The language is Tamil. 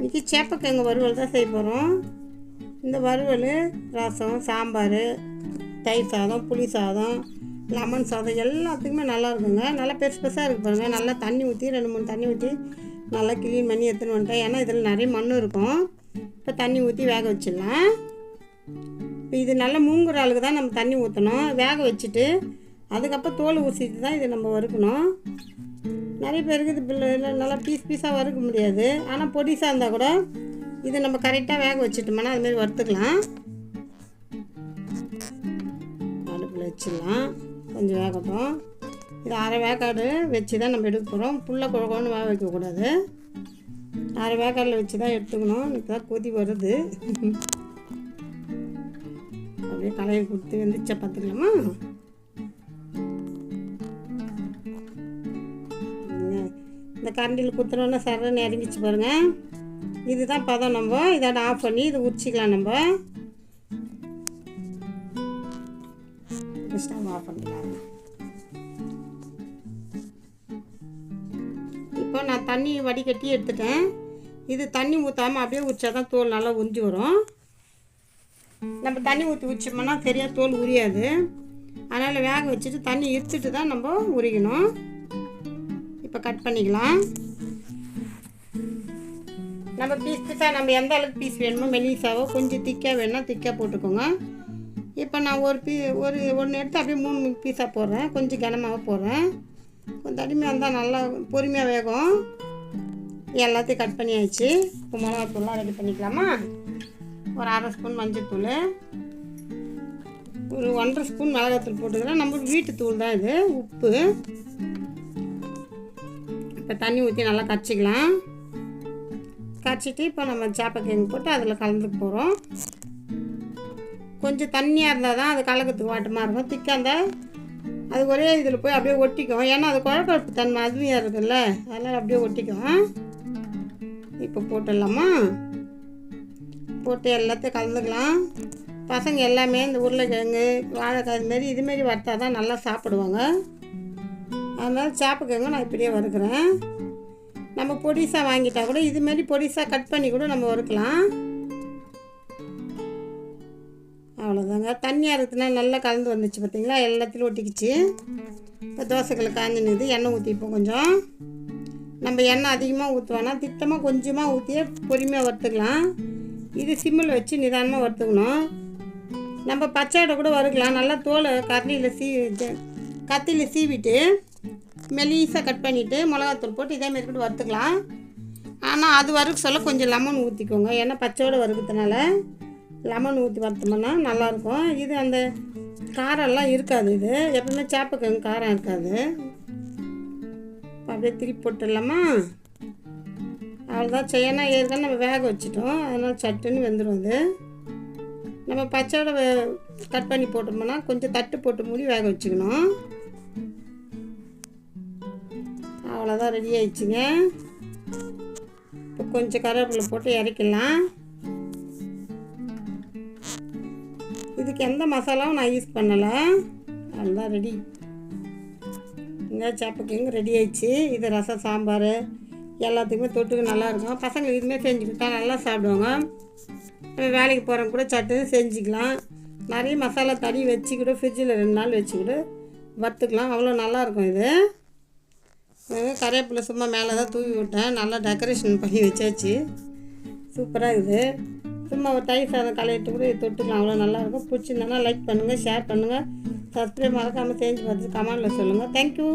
இன்றைக்கி சேப்பக்கிழங்கு வறுவல் தான் செய்ய போகிறோம் இந்த வறுவல் ரசம் சாம்பார் தயிர் சாதம் புளி சாதம் லெமன் சாதம் எல்லாத்துக்குமே நல்லா இருக்குங்க. நல்லா பெருசு பெருசாக இருக்கு பாருங்கள் நல்லா தண்ணி ஊற்றி ரெண்டு மூணு தண்ணி ஊற்றி நல்லா க்ளீன் பண்ணி எடுத்துன்னு வந்துட்டேன். ஏன்னா இதில் நிறைய மண் இருக்கும். இப்போ தண்ணி ஊற்றி வேக வச்சிடலாம். இப்போ இது நல்லா மூங்குற ஆளுக்கு தான் நம்ம தண்ணி ஊற்றணும் வேக வச்சுட்டு அதுக்கப்புறம் தோல் ஊசிட்டு தான் இதை நம்ம வறுக்கணும். நிறைய பேருக்கு இது பிள்ளை நல்லா பீஸ் பீஸாக வறுக்க முடியாது. ஆனால் பொடிசாக இருந்தால் கூட இதை நம்ம கரெக்டாக வேக வச்சுட்டோம்னா அதுமாரி வறுத்துக்கலாம். அடுப்பில் வச்சிடலாம். கொஞ்சம் வேகட்டும். இது அரை வேக்காடு வச்சு தான் நம்ம எடுக்க போகிறோம் புல்ல குழக்கொன்னு வேக வைக்கக்கூடாது அரை வேக்காடில் வச்சு தான் எடுத்துக்கணும். இப்போ தான் கொதி வருது. அப்படியே கலையை கொடுத்து வந்துச்சா பார்த்துக்கலாமா இந்த கரண்டியில் குத்துறோன்னா சரன்னு இறங்கிச்சு பாருங்கள் இதுதான் பதம் நம்ம. இதோட ஆஃப் பண்ணி இதை உரிச்சிக்கலாம் நம்ம. ஸ்டவ் ஆஃப் பண்ணிக்கலாம். இப்போ நான் தண்ணி வடிகட்டி எடுத்துட்டேன். இது தண்ணி ஊற்றாமல் அப்படியே உரிச்சா தான் தோல் நல்லா உறிஞ்சி வரும். நம்ம தண்ணி ஊற்றி உரிச்சோம்னா சரியாக தோல் உரியாது. அதனால் வேக வச்சுட்டு தண்ணி இருத்துட்டு தான் நம்ம உரிக்கணும் இப்போ கட் பண்ணிக்கலாம். நம்ம பீஸ் பீஸாக நம்ம எந்த அளவுக்கு பீஸ் வேணுமோ மெலிசாவோ கொஞ்சம் திக்காக வேணும்னா திக்காக போட்டுக்கோங்க. இப்போ நான் ஒரு பீ ஒரு ஒன்று எடுத்து அப்படியே மூணு பீஸாக போடுறேன். கொஞ்சம் கனமாக போடுறேன். கொஞ்சம் தடிமையாக இருந்தால் நல்லா பொறுமையாக வேகும். எல்லாத்தையும் கட் பண்ணி ஆயிடுச்சு இப்போ மிளகாத்தூள்லாம் ரெடி பண்ணிக்கலாமா? ஒரு அரை ஸ்பூன் மஞ்சத்தூள் ஒரு ஒன்றரை ஸ்பூன் மிளகாத்தூள் போட்டுக்கிறேன். நம்ம வீட்டு தூள் தான் இது. உப்பு. இப்போ தண்ணி ஊற்றி நல்லா கரைச்சிக்கலாம் கரைச்சிட்டு இப்போ நம்ம சேப்பக்கிழங்கு போட்டு அதில் கலந்துக்க போகிறோம். கொஞ்சம் தண்ணியாக இருந்தால் தான் அது கலக்கிறதுக்கு வாட்டமாக இருக்கும். திக்காக இருந்தால் அது ஒரே இதில் போய் அப்படியே ஒட்டிக்கும். ஏன்னா அது குழப்பழப்பு தன்மை அதுமையாக இருக்குல்ல அதனால் அப்படியே ஒட்டிக்கும். இப்போ போட்டுடலாமா? போட்டு எல்லாத்தையும் கலந்துக்கலாம். பசங்க எல்லாமே இந்த உருளைக்கிழங்கு வாழைக்காய் இதுமாரி இதுமாரி வறுத்தா தான் நல்லா சாப்பிடுவாங்க. அதனால் சாப்பிக்கங்க நான் இப்படியே வறுக்கிறேன். நம்ம பொடிசாக வாங்கிட்டா கூட இதுமாரி பொடிசாக கட் பண்ணி கூட நம்ம வறுக்கலாம். அவ்வளோதாங்க தண்ணியாக அறுத்துனா நல்லா கலந்து வந்துச்சு பார்த்தீங்களா எல்லாத்துலையும் ஒட்டிக்கிச்சு. இப்போ தோசைகளை காஞ்சினுது. எண்ணெய் ஊற்றிப்போம் கொஞ்சம். நம்ம எண்ணெய் அதிகமாக ஊற்றுவோன்னா திட்டமாக கொஞ்சமாக ஊற்றியே பொறுமையாக வறுத்துக்கலாம். இது சிம்மில் வச்சு நிதானமாக வறுத்துக்கணும். நம்ம பச்சையோட கூட வறுக்கலாம். நல்லா தோலை கரண்டியில் சீ கத்தியில் சீவிட்டு மெலிசாக கட் பண்ணிவிட்டு மிளகாத்தூள் போட்டு இதேமாரி கூட வறுத்துக்கலாம். ஆனால் அது வறுக்க சொல்ல கொஞ்சம் லெமன் ஊற்றிக்கோங்க ஏன்னா பச்சையோடு வறுக்கிறதுனால லெமன் ஊற்றி வறுத்தோம்னா நல்லாயிருக்கும். இது அந்த காரம்லாம் இருக்காது இது. எப்பவுமே சேப்பக்கிழங்கு காரம் இருக்காது. அப்படியே திருப்பி போட்டுடலாமா? அவ்வளோதான் செய்யணும் ஏற்கனவே நம்ம வேக வச்சுட்டோம். அதனால் சட்டுன்னு வெந்துடும் அது. நம்ம பச்சையோட கட் பண்ணி போட்டோம்னா கொஞ்சம் தட்டு போட்டு மூடி வேக வச்சுக்கணும். அவ்வளோதான் ரெடி ஆயிடுச்சுங்க. இப்போ கொஞ்சம் கருவேப்பிலை போட்டு இறக்கிடலாம். இதுக்கு எந்த மசாலாவும் நான் யூஸ் பண்ணலை. அதுதான் ரெடி இங்கே சேப்பக்கிழங்கு ரெடி ஆயிடுச்சு. இது ரசம் சாம்பார் எல்லாத்துக்குமே தொட்டுக்கு நல்லாயிருக்கும் பசங்க இதுவுமே செஞ்சு நல்லா சாப்பிடுவாங்க. நம்ம வேலைக்கு போகிறவங்க கூட சட்டுன்னு செஞ்சுக்கலாம். நிறைய மசாலா தடி வச்சுக்கிட்டு ஃப்ரிட்ஜில் ரெண்டு நாள் வச்சுக்கிட்டு வறுத்துக்கலாம். அவ்வளோ நல்லாயிருக்கும் இது. கருவேப்பிலை சும்மா மேலே தான் தூவி விட்டேன். நல்லா டெக்கரேஷன் பண்ணி வச்சாச்சு. சூப்பராக இருக்குது. சும்மா ஒரு தயிர் சாதம் கலையிட்டு கூட தொட்டுக்கலாம். அவ்வளோ நல்லாயிருக்கும். பிடிச்சிருந்தோன்னா லைக் பண்ணுங்கள் ஷேர் பண்ணுங்கள் சப்ஸ்கிரைப் மறக்காமல் செஞ்சு பார்த்துட்டு கமெண்டில் சொல்லுங்கள் தேங்க்யூ